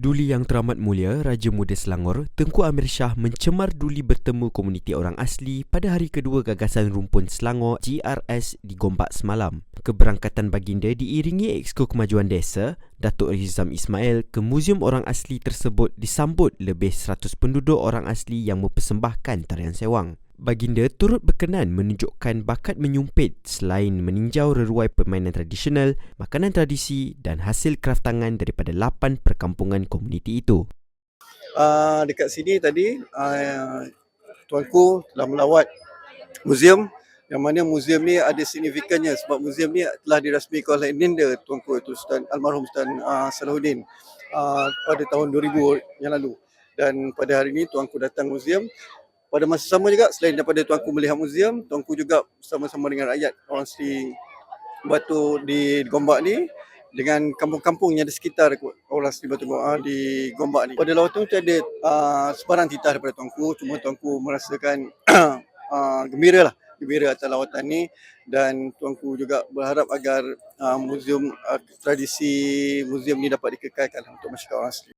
Duli Yang Teramat Mulia Raja Muda Selangor Tengku Amir Shah mencemar Duli bertemu komuniti orang asli pada hari kedua gagasan rumpun Selangor GRS di Gombak semalam. Keberangkatan baginda diiringi Exko Kemajuan Desa Datuk Rizam Ismail ke Muzium Orang Asli tersebut disambut lebih 100 penduduk orang asli yang mempersembahkan tarian sewang. Baginda turut berkenan menunjukkan bakat menyumpit selain meninjau reruai permainan tradisional, makanan tradisi dan hasil kraft tangan daripada 8 perkampungan komuniti itu. uh, dekat sini tadi uh, tuanku telah melawat muzium yang mana muzium ni ada signifikannya sebab muzium ni telah dirasmikan oleh Ninda tuanku itu Ustaz almarhum Ustaz uh, Salahuddin uh, pada tahun 2000 yang lalu dan pada hari ini tuanku datang muzium pada masa sama juga selain daripada tuanku melihat muzium tuanku juga bersama-sama dengan rakyat orang asli Batu di Gombak ni dengan kampung-kampung yang ada sekitar orang asli Batu uh, di Gombak ni. Pada lawatan tu ada uh, sebarang titah daripada tuanku, cuma tuanku merasakan uh, gembira lah, gembira atas lawatan ni dan tuanku juga berharap agar uh, muzium uh, tradisi muzium ni dapat dikekalkan untuk masyarakat orang asli.